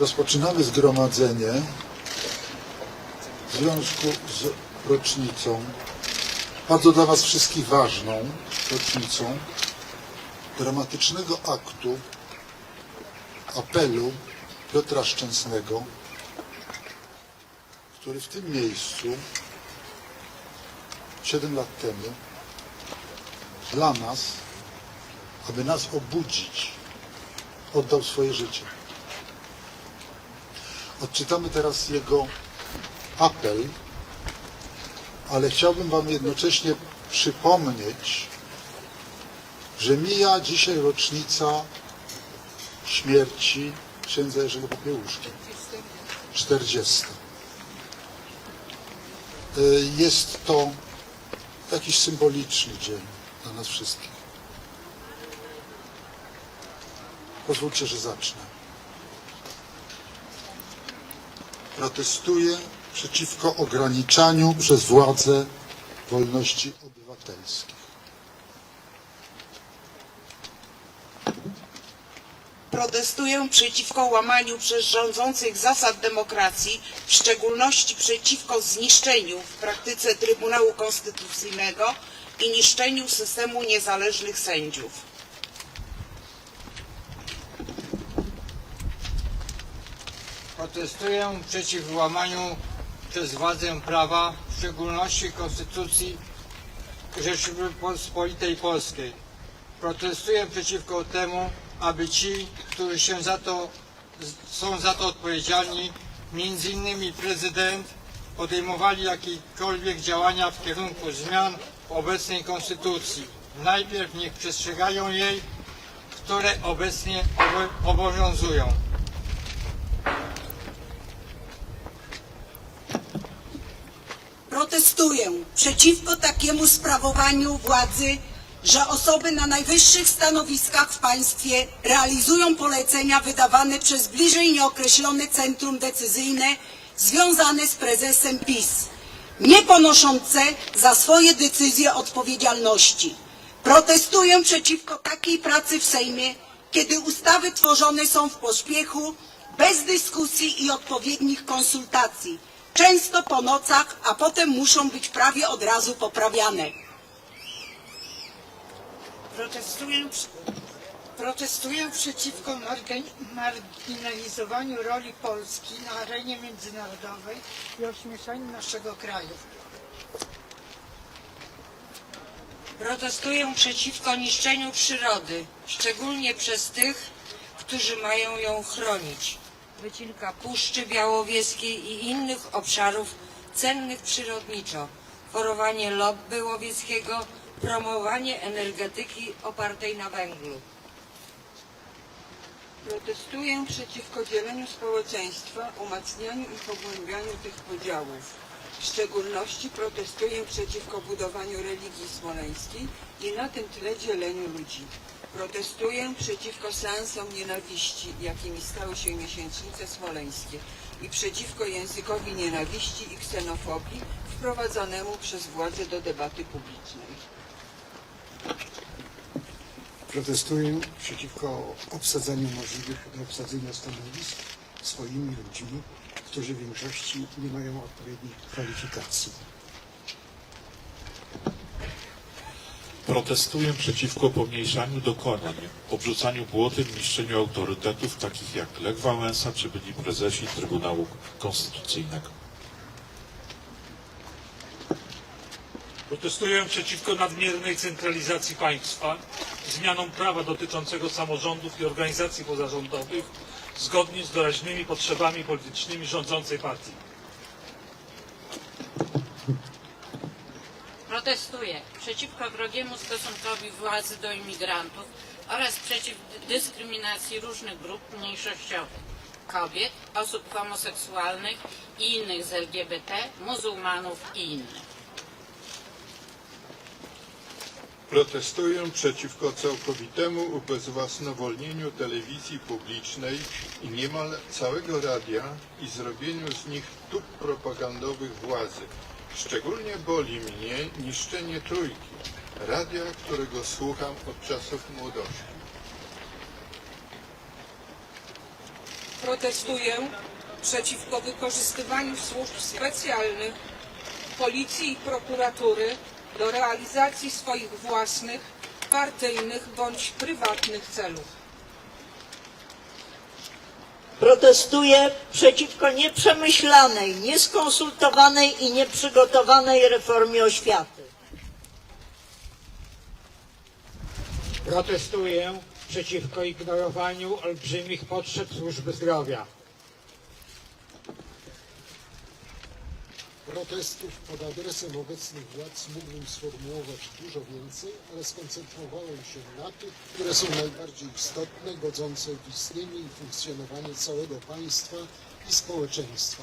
Rozpoczynamy zgromadzenie w związku z rocznicą, bardzo dla nas wszystkich ważną rocznicą dramatycznego aktu apelu Piotra Szczęsnego, który w tym miejscu 7 lat temu dla nas, aby nas obudzić, oddał swoje życie. Odczytamy teraz jego apel, ale chciałbym Wam jednocześnie przypomnieć, że mija dzisiaj rocznica śmierci księdza Jerzego Popiełuszki. 40. Y, Jest to jakiś symboliczny dzień dla nas wszystkich. Pozwólcie, że zacznę. Protestuję przeciwko ograniczaniu przez władze wolności obywatelskich. Protestuję przeciwko łamaniu przez rządzących zasad demokracji, w szczególności przeciwko zniszczeniu w praktyce Trybunału Konstytucyjnego i niszczeniu systemu niezależnych sędziów. Protestuję przeciw łamaniu przez władzę prawa, w szczególności Konstytucji Rzeczypospolitej Polskiej. Protestuję przeciwko temu, aby ci, którzy się za to, są za to odpowiedzialni, między innymi prezydent, podejmowali jakiekolwiek działania w kierunku zmian obecnej Konstytucji. Najpierw niech przestrzegają jej, które obecnie obo- obowiązują. Przeciwko takiemu sprawowaniu władzy, że osoby na najwyższych stanowiskach w państwie realizują polecenia wydawane przez bliżej nieokreślone centrum decyzyjne związane z prezesem PiS, nie ponoszące za swoje decyzje odpowiedzialności. Protestuję przeciwko takiej pracy w Sejmie, kiedy ustawy tworzone są w pośpiechu, bez dyskusji i odpowiednich konsultacji, często po nocach, a potem muszą być prawie od razu poprawiane. Protestuję, protestuję przeciwko marginalizowaniu roli Polski na arenie międzynarodowej i ośmieszaniu naszego kraju. Protestuję przeciwko niszczeniu przyrody, szczególnie przez tych, którzy mają ją chronić. Wycinka Puszczy Białowieskiej i innych obszarów cennych przyrodniczo, forowanie lobby łowieckiego, promowanie energetyki opartej na węglu. Protestuję przeciwko dzieleniu społeczeństwa, umacnianiu i pogłębianiu tych podziałów. W szczególności protestuję przeciwko budowaniu religii smoleńskiej i na tym tle dzieleniu ludzi. Protestuję przeciwko seansom nienawiści, jakimi stały się miesięcznice smoleńskie i przeciwko językowi nienawiści i ksenofobii wprowadzonemu przez władze do debaty publicznej. Protestuję przeciwko obsadzaniu możliwych do obsadzenia stanowisk swoimi ludźmi, którzy w większości nie mają odpowiednich kwalifikacji. Protestuję przeciwko pomniejszaniu dokonań, obrzucaniu błotem, niszczeniu autorytetów takich jak Lech Wałęsa czy byli prezesi Trybunału Konstytucyjnego. Protestuję przeciwko nadmiernej centralizacji państwa, zmianom prawa dotyczącego samorządów i organizacji pozarządowych zgodnie z doraźnymi potrzebami politycznymi rządzącej partii. Protestuję przeciwko wrogiemu stosunkowi władzy do imigrantów oraz przeciw dyskryminacji różnych grup mniejszościowych, kobiet, osób homoseksualnych i innych z LGBT, muzułmanów i innych. Protestuję przeciwko całkowitemu ubezwłasnowolnieniu telewizji publicznej i niemal całego radia i zrobieniu z nich tub propagandowych władzy. Szczególnie boli mnie niszczenie trójki, radia, którego słucham od czasów młodości. Protestuję przeciwko wykorzystywaniu służb specjalnych, policji i prokuratury do realizacji swoich własnych, partyjnych bądź prywatnych celów. Protestuję przeciwko nieprzemyślanej, nieskonsultowanej i nieprzygotowanej reformie oświaty. Protestuję przeciwko ignorowaniu olbrzymich potrzeb służby zdrowia. Protestów pod adresem obecnych władz mógłbym sformułować dużo więcej, ale skoncentrowałem się na tych, które są najbardziej istotne, godzące w istnienie i funkcjonowanie całego państwa i społeczeństwa.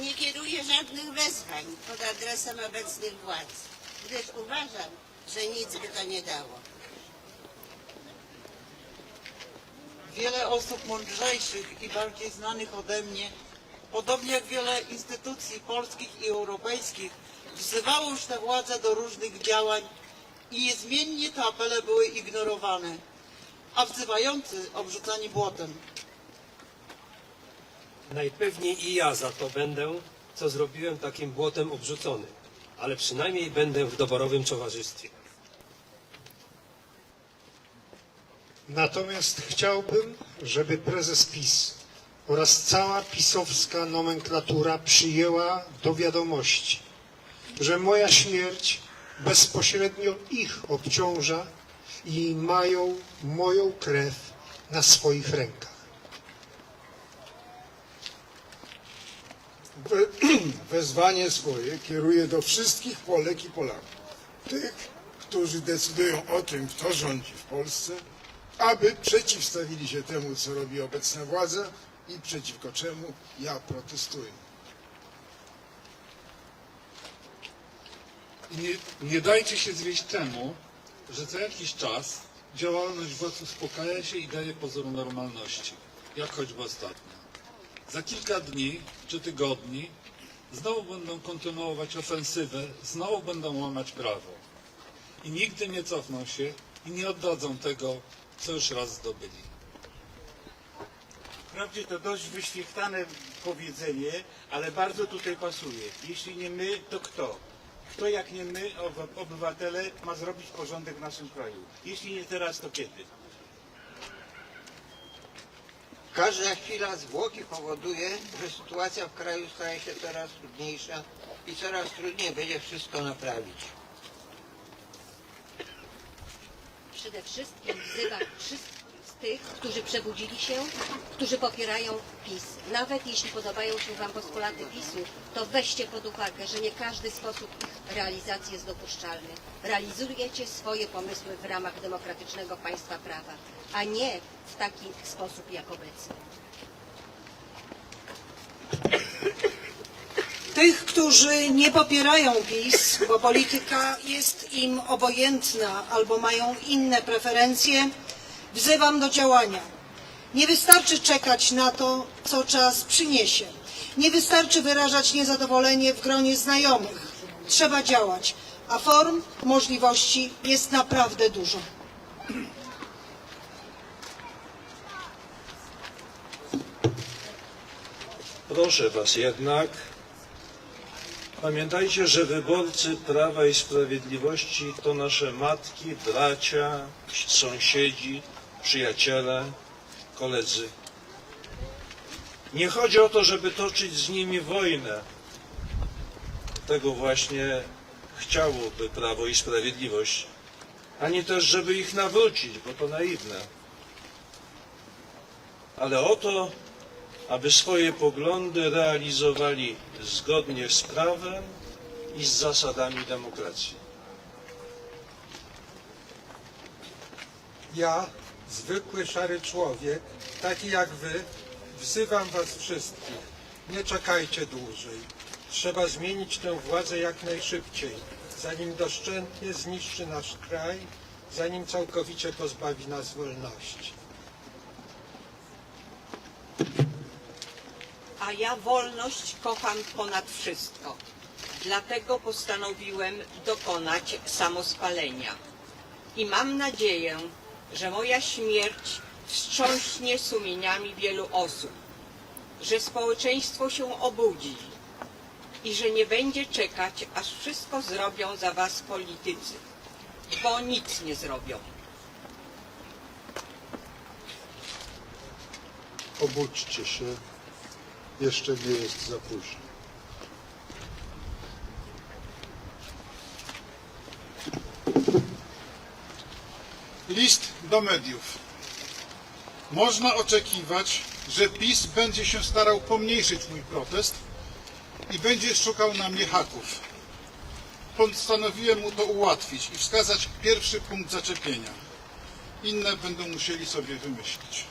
Nie kieruję żadnych wezwań pod adresem obecnych władz, gdyż uważam, że nic by to nie dało. Wiele osób mądrzejszych i bardziej znanych ode mnie, podobnie jak wiele instytucji polskich i europejskich, wzywało już tę władzę do różnych działań i niezmiennie te apele były ignorowane, a wzywający obrzucani błotem. Najpewniej i ja za to będę, co zrobiłem takim błotem obrzucony, ale przynajmniej będę w doborowym towarzystwie. Natomiast chciałbym, żeby prezes PiS oraz cała pisowska nomenklatura przyjęła do wiadomości, że moja śmierć bezpośrednio ich obciąża i mają moją krew na swoich rękach. Wezwanie swoje kieruję do wszystkich Polek i Polaków. Tych, którzy decydują o tym, kto rządzi w Polsce, aby przeciwstawili się temu, co robi obecna władza i przeciwko czemu ja protestuję. I nie, nie dajcie się zwieść temu, że co jakiś czas działalność władz uspokaja się i daje pozór normalności, jak choćby ostatnio. Za kilka dni czy tygodni znowu będą kontynuować ofensywę, znowu będą łamać prawo. I nigdy nie cofną się i nie oddadzą tego, co już raz zdobyli. Wprawdzie to dość wyświechtane powiedzenie, ale bardzo tutaj pasuje. Jeśli nie my, to kto? Kto jak nie my, oby- obywatele, ma zrobić porządek w naszym kraju? Jeśli nie teraz, to kiedy? Każda chwila zwłoki powoduje, że sytuacja w kraju staje się coraz trudniejsza i coraz trudniej będzie wszystko naprawić. Przede wszystkim wzywa wszystkich tych, którzy przebudzili się, którzy popierają PiS. Nawet jeśli podobają się Wam postulaty PiSu, to weźcie pod uwagę, że nie każdy sposób ich realizacji jest dopuszczalny. Realizujecie swoje pomysły w ramach demokratycznego państwa prawa, a nie w taki sposób jak obecny. Tych, którzy nie popierają PiS, bo polityka jest im obojętna albo mają inne preferencje, wzywam do działania. Nie wystarczy czekać na to, co czas przyniesie. Nie wystarczy wyrażać niezadowolenie w gronie znajomych. Trzeba działać, a form, możliwości jest naprawdę dużo. Proszę Was jednak, pamiętajcie, że wyborcy Prawa i Sprawiedliwości to nasze matki, bracia, sąsiedzi, przyjaciele, koledzy. Nie chodzi o to, żeby toczyć z nimi wojnę. Tego właśnie chciałoby Prawo i Sprawiedliwość, ani też, żeby ich nawrócić, bo to naiwne. Ale o to, aby swoje poglądy realizowali zgodnie z prawem i z zasadami demokracji. Ja, zwykły szary człowiek, taki jak wy, wzywam was wszystkich. Nie czekajcie dłużej. Trzeba zmienić tę władzę jak najszybciej, zanim doszczętnie zniszczy nasz kraj, zanim całkowicie pozbawi nas wolności. A ja wolność kocham ponad wszystko. Dlatego postanowiłem dokonać samospalenia. I mam nadzieję, że moja śmierć wstrząśnie sumieniami wielu osób, że społeczeństwo się obudzi i że nie będzie czekać, aż wszystko zrobią za was politycy, bo nic nie zrobią. Obudźcie się, jeszcze nie jest za późno. List do mediów. Można oczekiwać, że PiS będzie się starał pomniejszyć mój protest i będzie szukał na mnie haków. Postanowiłem mu to ułatwić i wskazać pierwszy punkt zaczepienia. Inne będą musieli sobie wymyślić.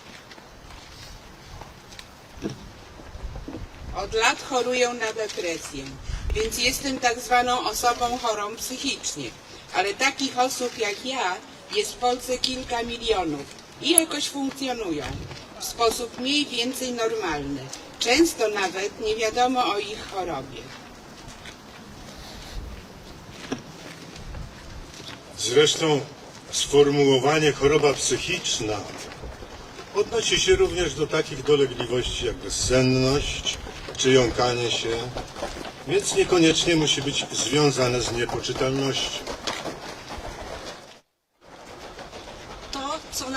Od lat choruję na depresję, więc jestem tak zwaną osobą chorą psychicznie. Ale takich osób jak ja jest w Polsce kilka milionów i jakoś funkcjonują w sposób mniej więcej normalny. Często nawet nie wiadomo o ich chorobie. Zresztą sformułowanie choroba psychiczna odnosi się również do takich dolegliwości jak bezsenność czy jąkanie się, więc niekoniecznie musi być związane z niepoczytalnością. To, co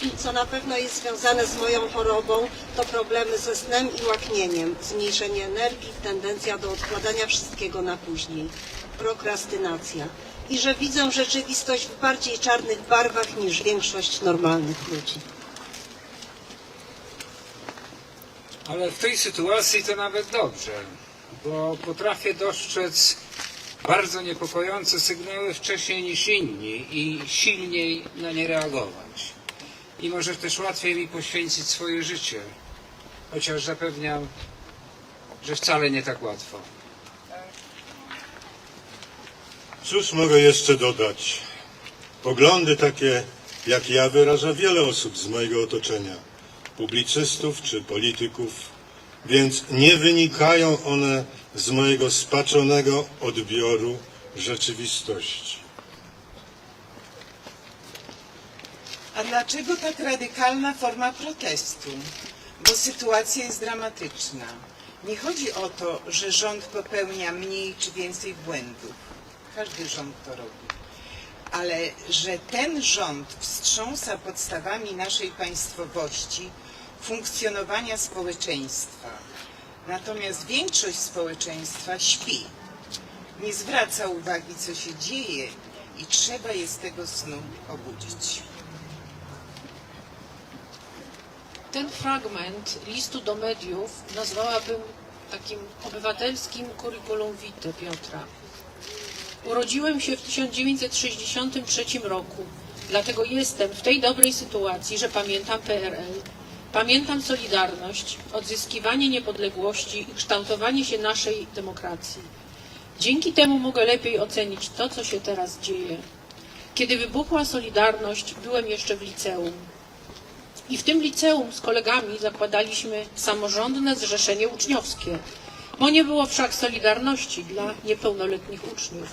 pe- co na pewno jest związane z moją chorobą, to problemy ze snem i łaknieniem, zmniejszenie energii, tendencja do odkładania wszystkiego na później, prokrastynacja i że widzę rzeczywistość w bardziej czarnych barwach niż większość normalnych ludzi. Ale w tej sytuacji to nawet dobrze, bo potrafię dostrzec bardzo niepokojące sygnały wcześniej niż inni i silniej na nie reagować. I może też łatwiej mi poświęcić swoje życie, chociaż zapewniam, że wcale nie tak łatwo. Cóż mogę jeszcze dodać? Poglądy takie jak ja wyraża wiele osób z mojego otoczenia, publicystów czy polityków, więc nie wynikają one z mojego spaczonego odbioru rzeczywistości. A dlaczego tak radykalna forma protestu? Bo sytuacja jest dramatyczna. Nie chodzi o to, że rząd popełnia mniej czy więcej błędów. Każdy rząd to robi. Ale że ten rząd wstrząsa podstawami naszej państwowości, funkcjonowania społeczeństwa. Natomiast większość społeczeństwa śpi. Nie zwraca uwagi, co się dzieje i trzeba je z tego snu obudzić. Ten fragment listu do mediów nazwałabym takim obywatelskim curriculum vitae Piotra. Urodziłem się w 1963 roku, dlatego jestem w tej dobrej sytuacji, że pamiętam PRL, pamiętam Solidarność, odzyskiwanie niepodległości i kształtowanie się naszej demokracji. Dzięki temu mogę lepiej ocenić to, co się teraz dzieje. Kiedy wybuchła Solidarność, byłem jeszcze w liceum. I w tym liceum z kolegami zakładaliśmy samorządne zrzeszenie uczniowskie, bo nie było wszak solidarności dla niepełnoletnich uczniów.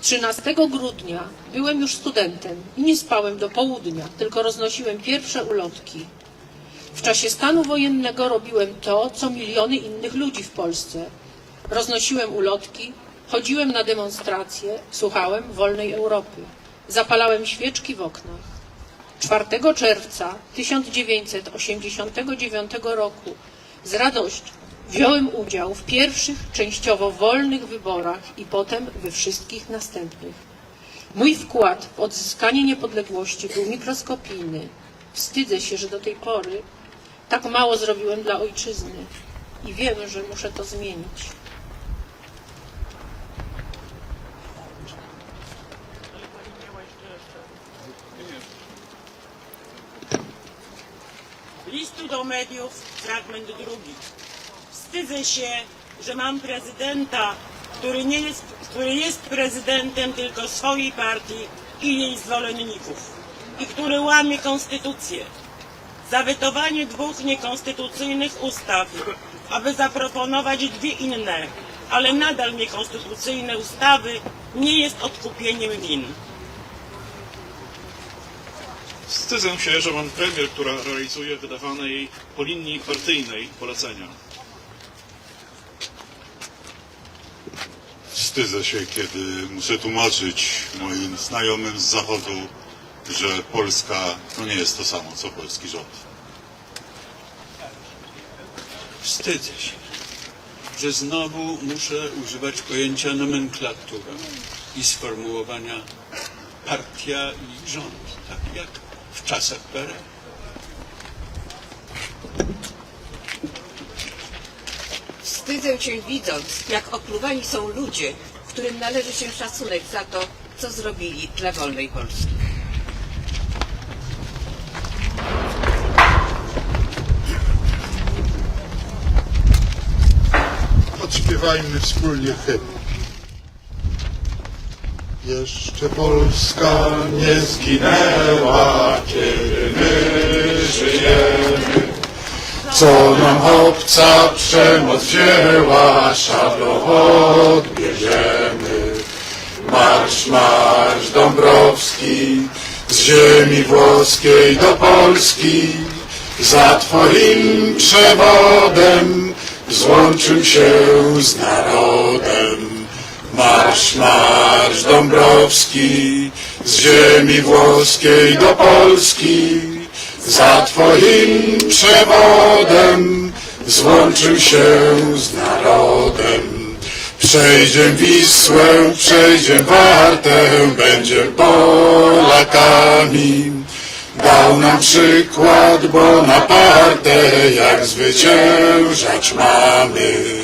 13 grudnia byłem już studentem i nie spałem do południa, tylko roznosiłem pierwsze ulotki. W czasie stanu wojennego robiłem to, co miliony innych ludzi w Polsce. Roznosiłem ulotki, chodziłem na demonstracje, słuchałem wolnej Europy, zapalałem świeczki w oknach. 4 czerwca 1989 roku z radością wziąłem udział w pierwszych częściowo wolnych wyborach i potem we wszystkich następnych. Mój wkład w odzyskanie niepodległości był mikroskopijny. Wstydzę się, że do tej pory tak mało zrobiłem dla ojczyzny i wiem, że muszę to zmienić. Listu mediów, fragment drugi. Wstydzę się, że mam prezydenta, który, nie jest, który jest prezydentem tylko swojej partii i jej zwolenników i który łamie konstytucję. Zawetowanie dwóch niekonstytucyjnych ustaw, aby zaproponować dwie inne, ale nadal niekonstytucyjne ustawy, nie jest odkupieniem win. Wstydzę się, że mam premier, która realizuje wydawane jej po linii partyjnej polecenia. Wstydzę się, kiedy muszę tłumaczyć moim znajomym z Zachodu, że Polska to nie jest to samo, co polski rząd. Wstydzę się, że znowu muszę używać pojęcia nomenklatura i sformułowania partia i rząd, tak jak w czasach PRL. Wstydzę się widząc, jak opluwani są ludzie, którym należy się szacunek za to, co zrobili dla wolnej Polski. Odśpiewajmy wspólnie hymn. Jeszcze Polska nie zginęła, kiedy my żyjemy. Co nam obca przemoc wzięła, szablą odbierzemy. Marsz, marsz Dąbrowski, z ziemi włoskiej do Polski, za Twoim przewodem złączył się z narodem. Marsz, marsz Dąbrowski, z ziemi włoskiej do Polski, za Twoim przewodem złączył się z narodem. Przejdziem Wisłę, przejdziem Wartę, będziem Polakami. Dał nam przykład Bonaparte, jak zwyciężać mamy.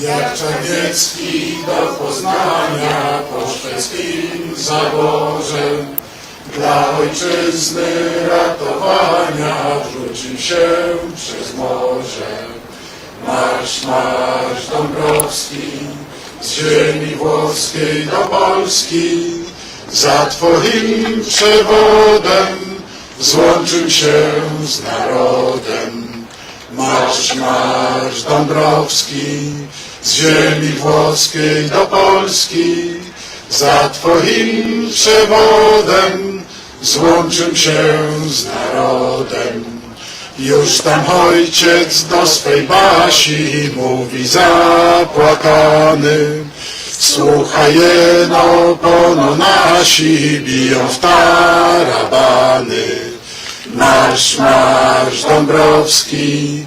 Jak Czarniecki do Poznania po szwedzkim zaborze, dla ojczyzny ratowania rzucił się przez morze. Marsz, marsz Dąbrowski, z ziemi włoskiej do Polski, za Twoim przewodem złączył się z narodem. Marsz, marsz Dąbrowski, z ziemi włoskiej do Polski, za Twoim przewodem złączył się z narodem. Już tam ojciec do swej basi mówi zapłakany. Słuchaj jeno, pono nasi biją w tarabany. Marsz, marsz Dąbrowski,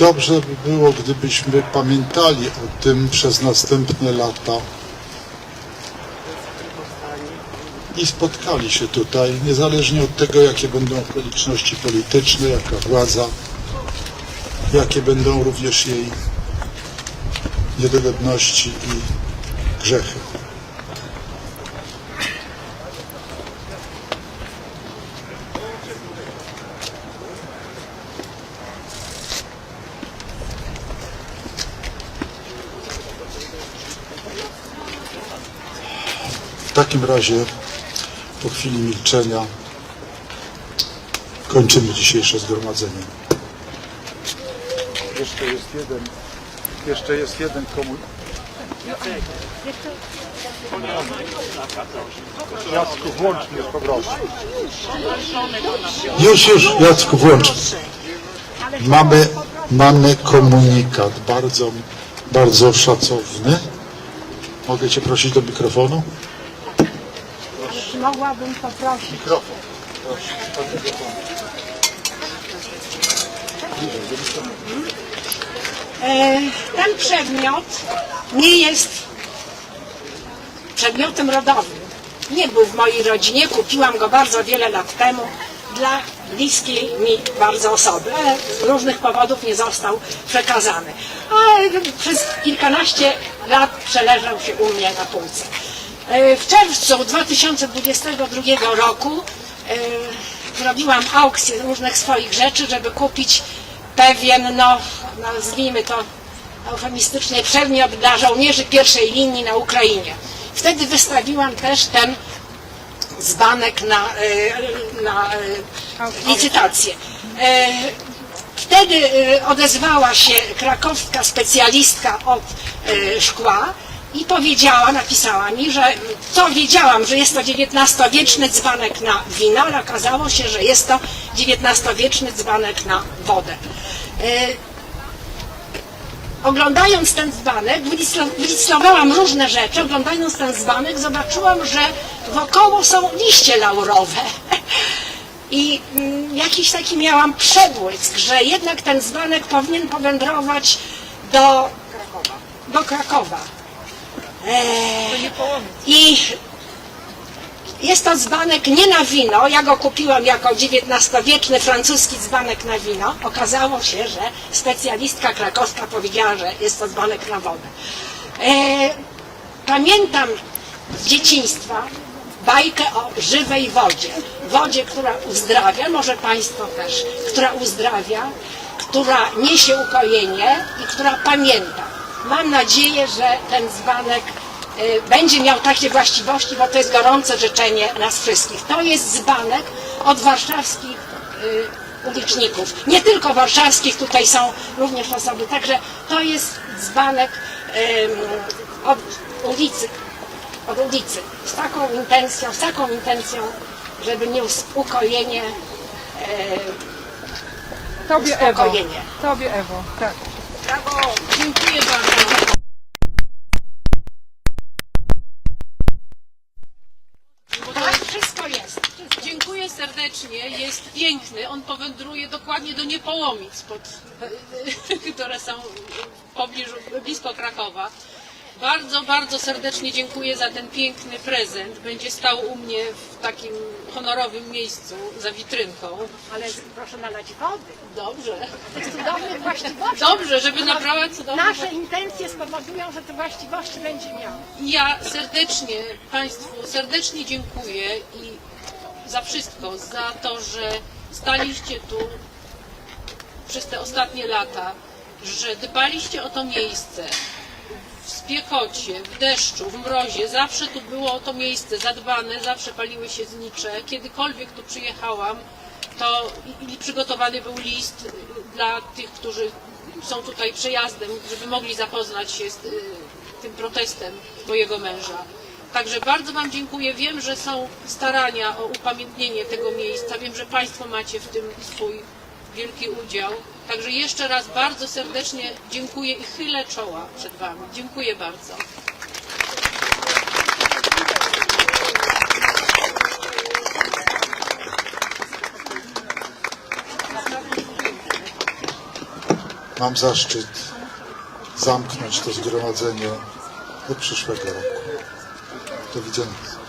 Dobrze by było, gdybyśmy pamiętali o tym przez następne lata i spotkali się tutaj, niezależnie od tego, jakie będą okoliczności polityczne, jaka władza, jakie będą również jej niedogodności i grzechy. Takim razie po chwili milczenia kończymy dzisiejsze zgromadzenie. Jeszcze jest jeden, jeszcze jest jeden komunikat. Jacku, włącz mnie poproszę. Już, już, Jacku, włącz. Mamy, mamy komunikat bardzo, bardzo szacowny. Mogę Cię prosić do mikrofonu? Mogłabym poprosić Mikrofon. E, Ten przedmiot nie jest przedmiotem rodowym. Nie był w mojej rodzinie, kupiłam go bardzo wiele lat temu dla bliskiej mi bardzo osoby, ale z różnych powodów nie został przekazany. A przez kilkanaście lat przeleżał się u mnie na półce. E, W czerwcu 2022 roku e, zrobiłam aukcję różnych swoich rzeczy, żeby kupić pewien, no nazwijmy to eufemistycznie, przedmiot dla żołnierzy pierwszej linii na Ukrainie. Wtedy wystawiłam też ten dzbanek na, e, na licytację. Wtedy odezwała się krakowska specjalistka od szkła i powiedziała, napisała mi, że co wiedziałam, że jest to XIX-wieczny dzbanek na wino, ale okazało się, że jest to XIX-wieczny dzbanek na wodę. E, Oglądając ten dzbanek, wylisnowałam różne rzeczy, oglądając ten dzbanek zobaczyłam, że wokoło są liście laurowe. I mm, jakiś taki miałam przebłysk, że jednak ten dzbanek powinien powędrować do do Krakowa. I jest to dzbanek nie na wino, ja go kupiłam jako XIX-wieczny francuski dzbanek na wino. Okazało się, że specjalistka krakowska powiedziała, że jest to dzbanek na wodę. Eee, pamiętam z dzieciństwa bajkę o żywej wodzie. Wodzie, która uzdrawia, może Państwo też, która uzdrawia, która niesie ukojenie i która pamięta. Mam nadzieję, że ten dzbanek y, będzie miał takie właściwości, bo to jest gorące życzenie nas wszystkich. To jest dzbanek od warszawskich y, uliczników. Nie tylko warszawskich, tutaj są również osoby, także to jest dzbanek ym, od ulicy, od ulicy. Z taką intencją, z taką intencją, żeby niósł ukojenie, e, Tobie Ewo. uspokojenie. Tobie Ewo, tak. Dziękuję bardzo. Jest. Dziękuję serdecznie, jest piękny. On powędruje dokładnie do Niepołomic, pod, które są w pobliżu, blisko Krakowa. Bardzo, bardzo serdecznie dziękuję za ten piękny prezent. Będzie stał u mnie w takim honorowym miejscu za witrynką. Ale proszę nalać wody. Dobrze. Tych cudownych właściwości. Dobrze, żeby nabrała cudownych Nasze intencje spowodują, że te właściwości będzie miał. Ja serdecznie Państwu serdecznie dziękuję i za wszystko, za to, że staliście tu przez te ostatnie lata, że dbaliście o to miejsce w spiekocie, w deszczu, w mrozie. Zawsze tu było to miejsce zadbane, zawsze paliły się znicze. Kiedykolwiek tu przyjechałam, to i- przygotowany był list dla tych, którzy są tutaj przejazdem, żeby mogli zapoznać się z y, tym protestem mojego męża. Także bardzo Wam dziękuję. Wiem, że są starania o upamiętnienie tego miejsca. Wiem, że Państwo macie w tym swój wielki udział. Także jeszcze raz bardzo serdecznie dziękuję i chylę czoła przed Wami. Dziękuję bardzo. Mam zaszczyt zamknąć to zgromadzenie do przyszłego roku. Do widzenia.